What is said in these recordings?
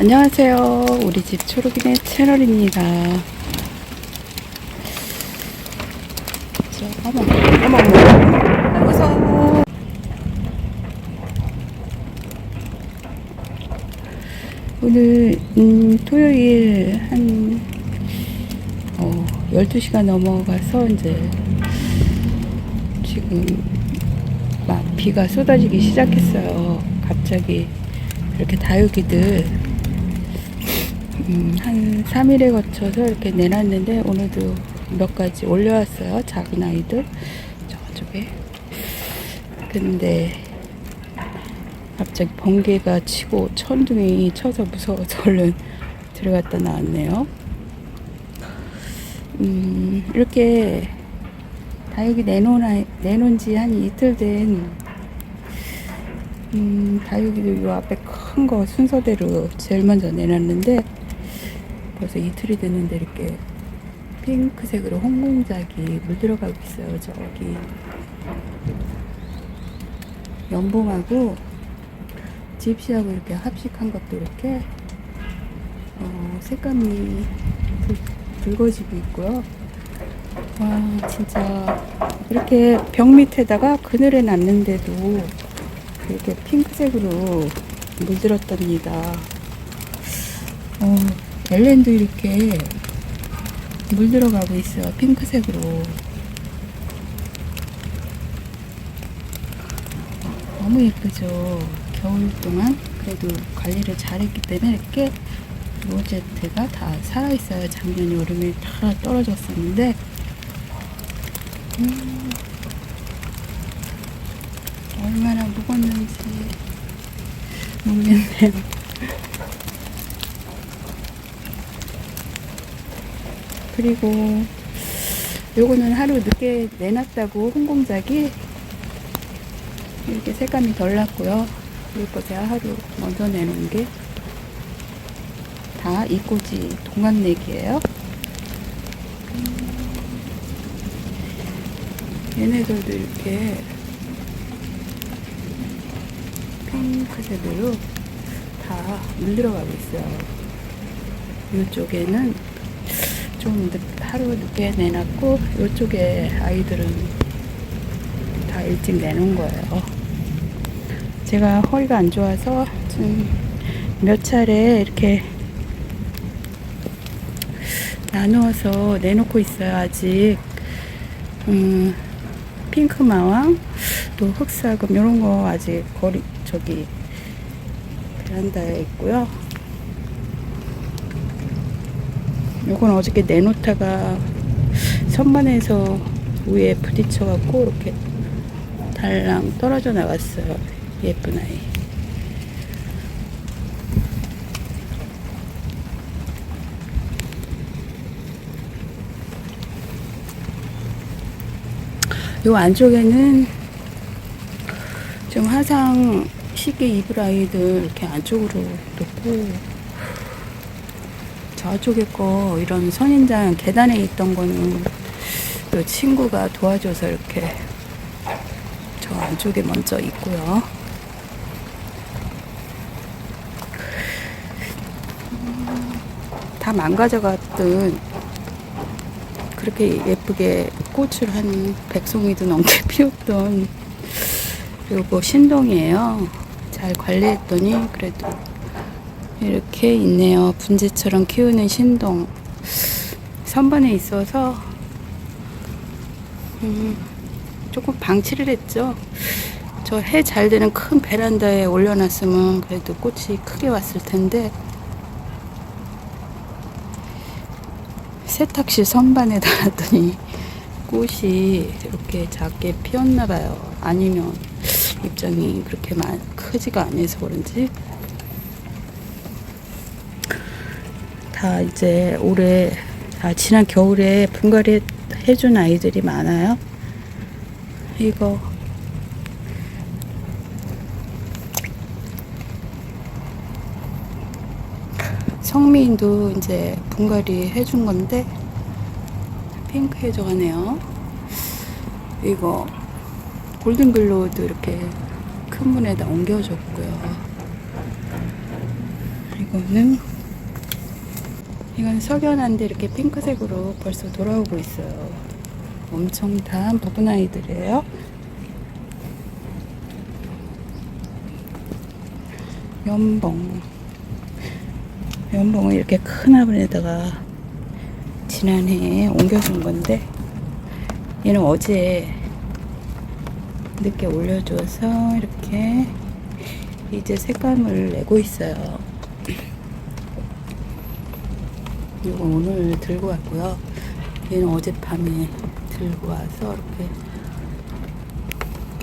안녕하세요. 우리 집 초록이네 채널입니다. 자, 어머, 어머, 어머. 무서워. 오늘, 음, 토요일 한, 어, 12시가 넘어가서 이제 지금 막 비가 쏟아지기 시작했어요. 갑자기 이렇게 다육이들 음, 한 3일에 거쳐서 이렇게 내놨는데 오늘도 몇 가지 올려왔어요. 작은 아이들 저쪽에. 근데 갑자기 번개가 치고 천둥이 쳐서 무서워서 얼른 들어갔다 나왔네요. 음, 이렇게 다육이 내놓은, 내놓은 지 한 이틀 된 음, 다육이도 요 앞에 큰 거 순서대로 제일 먼저 내놨는데 벌써 이틀이 됐는데 이렇게 핑크색으로 홍공작이 물들어가고 있어요. 저기 연봉하고 집시하고 이렇게 합식한 것도 이렇게 어, 색감이 붉, 붉어지고 있고요. 와 진짜 이렇게 벽 밑에다가 그늘에 놨는데도 이렇게 핑크색으로 물들었답니다. 어, 엘렌도 이렇게 물 들어가고 있어요. 핑크색으로. 너무 예쁘죠. 겨울 동안 그래도 관리를 잘했기 때문에 이렇게 로제트가 다 살아있어요. 작년 여름에 다 떨어졌었는데 음, 얼마나 묵었는지 모르겠네요. 그리고 요거는 하루 늦게 내놨다고 홍공작이 이렇게 색감이 덜 났고요. 그리고 보세요. 하루 먼저 내놓은 게 다 이꼬지 동갑내기예요. 얘네들도 이렇게 핑크색으로 다 물들어가고 있어요. 이쪽에는 좀 늦, 하루 늦게 내놨고 이쪽에 아이들은 다 일찍 내놓은 거예요. 제가 허리가 안 좋아서 좀 몇 차례 이렇게 나누어서 내놓고 있어요. 아직 음, 핑크 마왕 또 흑사금 이런 거 아직 거리 저기 베란다에 있고요. 요건 어저께 내놓다가 선반에서 위에 부딪혀갖고 이렇게 달랑 떨어져 나갔어요. 예쁜 아이. 요 안쪽에는 좀 화상 시계 입을 아이들 이렇게 안쪽으로 놓고 저쪽에 거 이런 선인장 계단에 있던 거는 또 친구가 도와줘서 이렇게 저 안쪽에 먼저 있고요. 다 망가져갔던 그렇게 예쁘게 꽃을 한 백송이도 넘게 피웠던 요거 신동이에요. 잘 관리했더니 그래도 이렇게 있네요. 분재처럼 키우는 신동. 선반에 있어서 음, 조금 방치를 했죠. 저 해 잘 되는 큰 베란다에 올려놨으면 그래도 꽃이 크게 왔을 텐데 세탁실 선반에 달았더니 꽃이 이렇게 작게 피었나 봐요. 아니면 입장이 그렇게 많, 크지가 않아서 그런지 다 이제 올해 다 지난 겨울에 분갈이 해준 아이들이 많아요. 이거 성미인도 이제 분갈이 해준 건데 핑크해져 가네요. 이거 골든글로우도 이렇게 큰 문에다 옮겨줬고요. 이거는 이건 석연한데 이렇게 핑크색으로 벌써 돌아오고 있어요. 엄청 다 부분 아이들이에요. 연봉. 연봉을 이렇게 큰 화분에다가 지난해에 옮겨준 건데 얘는 어제 늦게 올려줘서 이렇게 이제 색감을 내고 있어요. 이거 오늘 들고 왔고요. 얘는 어젯밤에 들고 와서 이렇게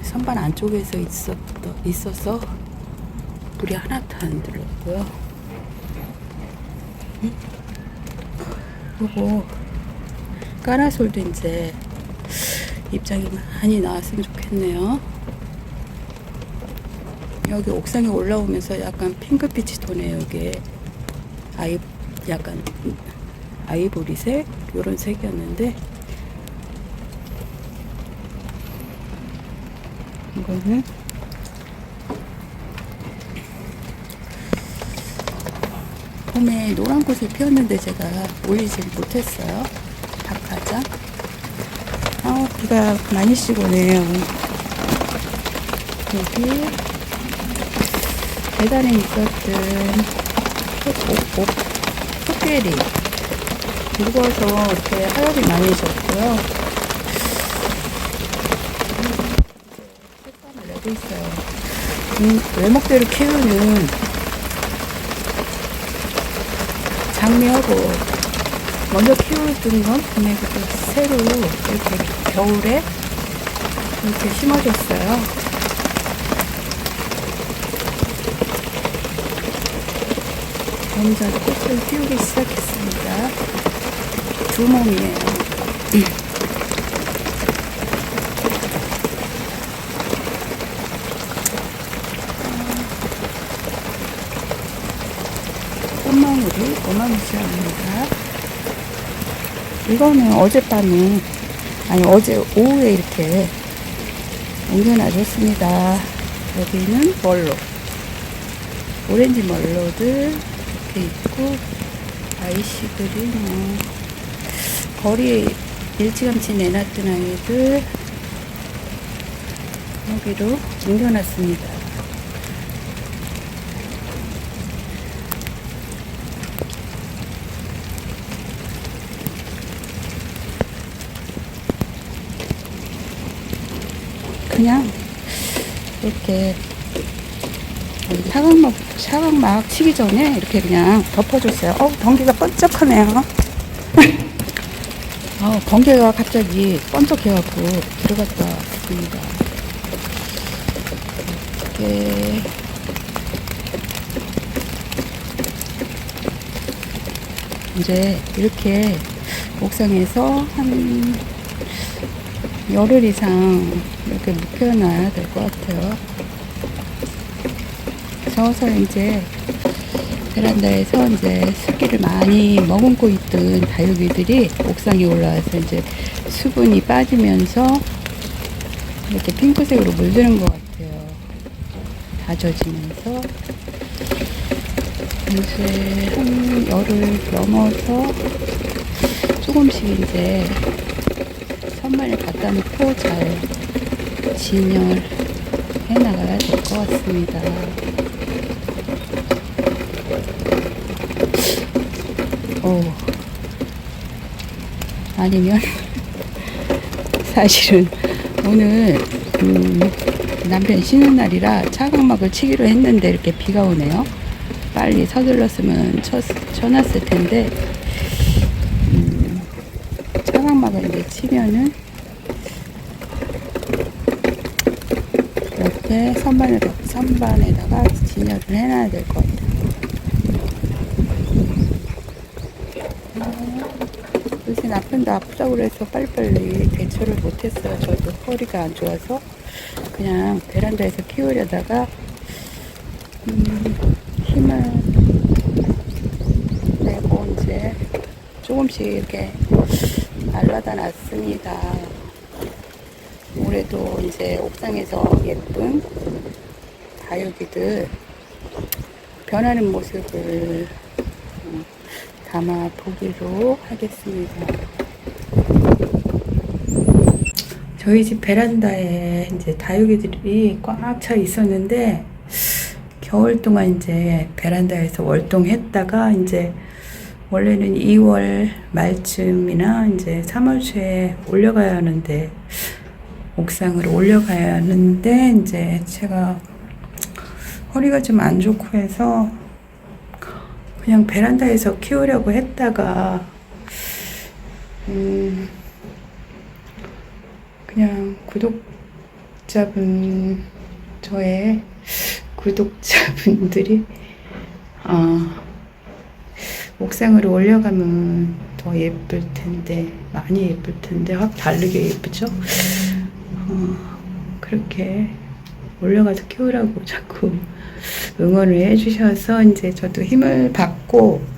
선반 안쪽에서 있었, 있어서 물이 하나도 안 들었고요. 음? 요거 까라솔도 이제 입장이 많이 나왔으면 좋겠네요. 여기 옥상에 올라오면서 약간 핑크빛이 도네요. 여기 아이 약간 아이보리색 요런 색이었는데 이거는 봄에 노란 꽃을 피웠는데 제가 올리지 못했어요. 박하자. 아, 비가 많이 씩 오네요. 여기 계단에 있었던 옥, 옥, 코끼리 묵어서 이렇게 하엽이 많이 졌고요. 색감을 내고 있어요. 음, 외목대로 키우는 장미하고 먼저 키우던 건 그냥 그 새로 이렇게 겨울에 이렇게 심어줬어요. 점점 꽃을 피우기 시작했습니다. 두 몸이에요. 꽃망울이 어마무시합니다. 이거는 어젯밤에, 아니, 어제 오후에 이렇게 옮겨놔줬습니다. 여기는 멀로. 오렌지 멀로들 이렇게 있고, 아이씨들이 뭐, 거리에 일찌감치 내놨던 아이들, 여기로 옮겨놨습니다. 그냥 이렇게 사각막 사각막 치기 전에 이렇게 그냥 덮어줬어요. 어 번개가 번쩍하네요. 어 번개가 갑자기 번쩍해갖고 들어갔다 왔습니다. 이렇게 이제 이렇게 옥상에서 한 열흘 이상 이렇게 묵혀놔야 될 것 같아요. 서서 이제 베란다에서 이제 습기를 많이 머금고 있던 다육이들이 옥상에 올라와서 이제 수분이 빠지면서 이렇게 핑크색으로 물드는 것 같아요. 다져지면서 이제 한 열을 넘어서 조금씩 이제 선반을 갖다 놓고 잘 진열해 나가야 될 것 같습니다. 오. 아니면, 사실은 오늘, 음, 남편 쉬는 날이라 차각막을 치기로 했는데 이렇게 비가 오네요. 빨리 서둘렀으면 쳐, 쳐놨을 텐데, 음, 차각막을 이제 치면은, 이렇게 선반을, 선반에다가 진열을 해놔야 될 것 같아요. 남편도 아프다고 그래서 빨리빨리 대처를 못했어요. 저도 허리가 안 좋아서 그냥 베란다에서 키우려다가 음, 힘을 내고 이제 조금씩 이렇게 말라다 놨습니다. 올해도 이제 옥상에서 예쁜 다육이들 변하는 모습을 어, 담아 보기로 하겠습니다. 저희 집 베란다에 이제 다육이들이 꽉 차 있었는데 겨울 동안 이제 베란다에서 월동했다가 이제 원래는 2월 말쯤이나 이제 3월 초에 올려가야 하는데 옥상으로 올려가야 하는데 이제 제가 허리가 좀 안 좋고 해서 그냥 베란다에서 키우려고 했다가 음 그냥 구독자분 저의 구독자분들이 아 옥상으로 올려가면 더 예쁠 텐데 많이 예쁠 텐데 확 다르게 예쁘죠? 어, 그렇게 올려가서 키우라고 자꾸 응원을 해주셔서 이제 저도 힘을 받고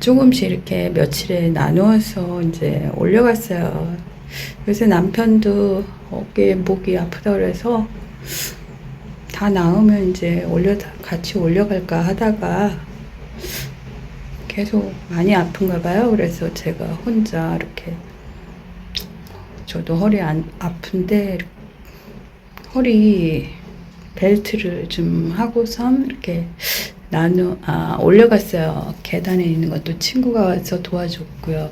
조금씩 이렇게 며칠에 나누어서 이제 올려갔어요. 요새 남편도 어깨 목이 아프다 그래서 다 나으면 이제 올려 같이 올려갈까 하다가 계속 많이 아픈가 봐요. 그래서 제가 혼자 이렇게 저도 허리 안 아픈데 허리 벨트를 좀 하고선 이렇게 나누 아 올려갔어요. 계단에 있는 것도 친구가 와서 도와줬고요.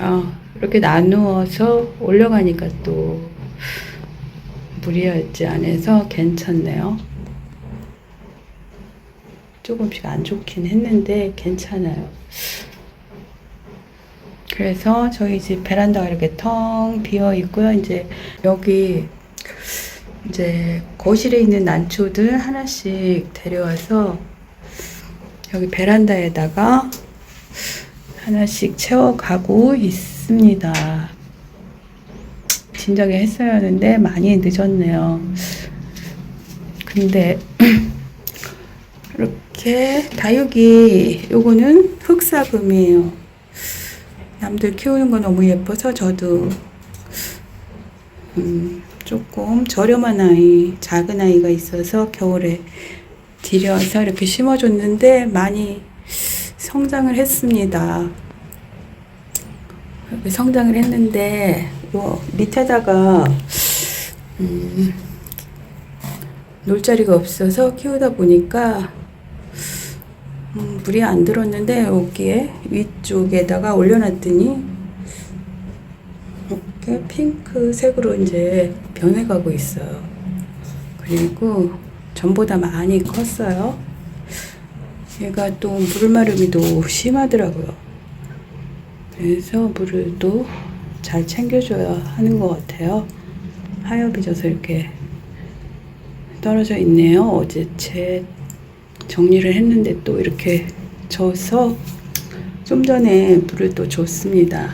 아 이렇게 나누어서 올려가니까 또 무리하지 않아서 괜찮네요. 조금씩 안 좋긴 했는데 괜찮아요. 그래서 저희 집 베란다가 이렇게 텅 비어 있고요. 이제 여기 이제 거실에 있는 난초들 하나씩 데려와서 여기 베란다에다가 하나씩 채워가고 있습니다. 진작에 했어야 하는데 많이 늦었네요. 근데 이렇게 다육이 요거는 흑사금이에요. 남들 키우는 거 너무 예뻐서 저도 음, 조금 저렴한 아이, 작은 아이가 있어서 겨울에 들여서 이렇게 심어줬는데 많이 성장을 했습니다. 성장을 했는데 요 밑에다가 음, 놀 자리가 없어서 키우다 보니까 음, 물이 안 들었는데 여기에 위쪽에다가 올려놨더니 이렇게 핑크색으로 이제 변해가고 있어요. 그리고 전보다 많이 컸어요. 얘가 또 물마름이 또 심하더라고요. 그래서 물을 또 잘 챙겨줘야 하는 것 같아요. 하엽이 져서 이렇게 떨어져 있네요. 어제 제 정리를 했는데 또 이렇게 져서 좀 전에 물을 또 줬습니다.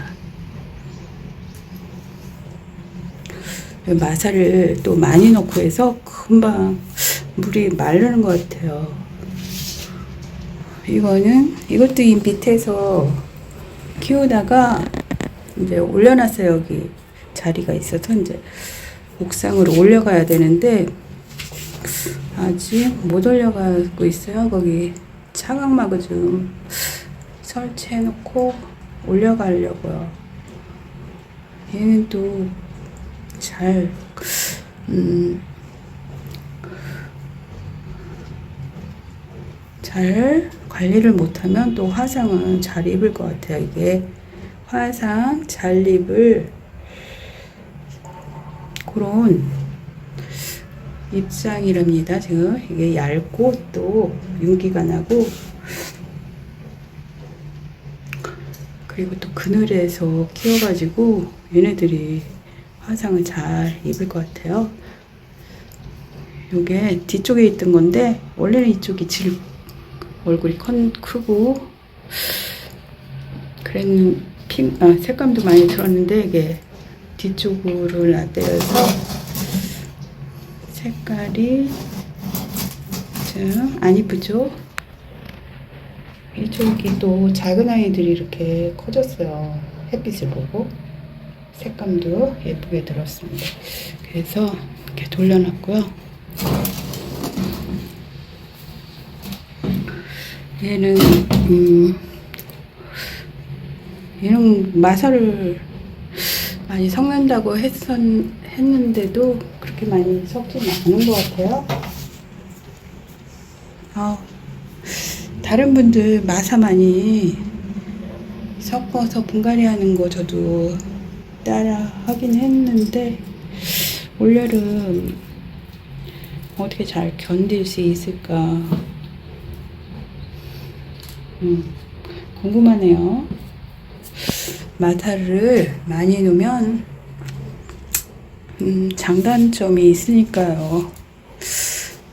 마사를 또 많이 넣고 해서 금방 물이 마르는 것 같아요. 이거는 이것도 이 밑에서 키우다가 이제 올려놨어요. 여기 자리가 있어서 이제 옥상으로 올려가야 되는데 아직 못 올려가고 있어요. 거기 차광막을 좀 설치해놓고 올려가려고요. 얘는 또 잘, 음, 잘 관리를 못하면 또 화상은 잘 입을 것 같아요. 이게 화상 잘 입을 그런 입장이랍니다. 지금 이게 얇고 또 윤기가 나고 그리고 또 그늘에서 키워가지고 얘네들이 화상을 잘 입을 것 같아요. 요게 뒤쪽에 있던 건데 원래는 이쪽이 질 얼굴이 컨, 크고 그랬는 핑, 아, 색감도 많이 들었는데 이게 뒤쪽으로 나대어서 색깔이 좀 안 이쁘죠? 이쪽이 또 작은 아이들이 이렇게 커졌어요. 햇빛을 보고. 색감도 예쁘게 들었습니다. 그래서 이렇게 돌려놨고요. 얘는 음, 얘는 마사를 많이 섞는다고 했었, 했는데도 그렇게 많이 섞진 않은 것 같아요. 아, 다른 분들 마사 많이 섞어서 분갈이 하는 거 저도 따라 하긴 했는데 올여름 어떻게 잘 견딜 수 있을까 음, 궁금하네요. 마타를 많이 놓으면 음, 장단점이 있으니까요.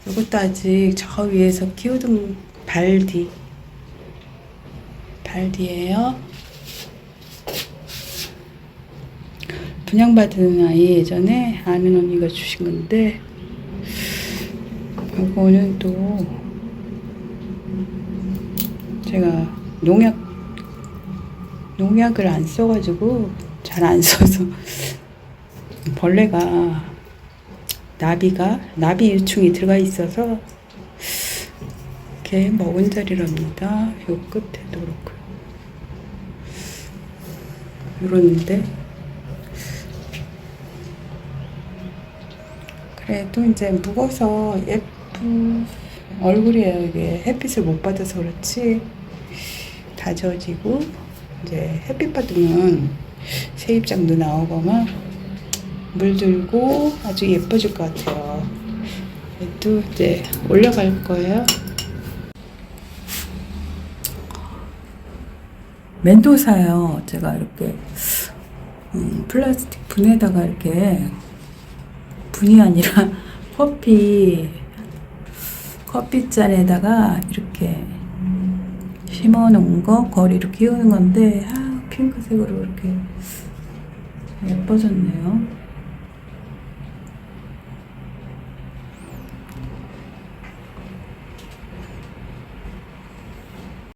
이것도 아직 저 위에서 키우던 발디 발디예요. 분양받은 아이 예전에 아는 언니가 주신 건데 이거는 또 제가 농약 농약을 안 써가지고 잘 안 써서 벌레가 나비가 나비 유충이 들어가 있어서 이렇게 먹은 자리랍니다. 요 끝에도 그렇고요. 이러는데 그래도 이제 묵어서 예쁜 얼굴이에요. 이게 햇빛을 못 받아서 그렇지 다 젖이고 이제 햇빛 받으면 새입장도 나오고 막 물들고 아주 예뻐질 것 같아요. 또 이제 올려갈 거예요. 멘도사요. 제가 이렇게 음, 플라스틱 분에다가 이렇게 분이 아니라 커피 커피잔에다가 이렇게 심어 놓은 거 거리로 키우는 건데 아, 핑크색으로 이렇게 예뻐졌네요.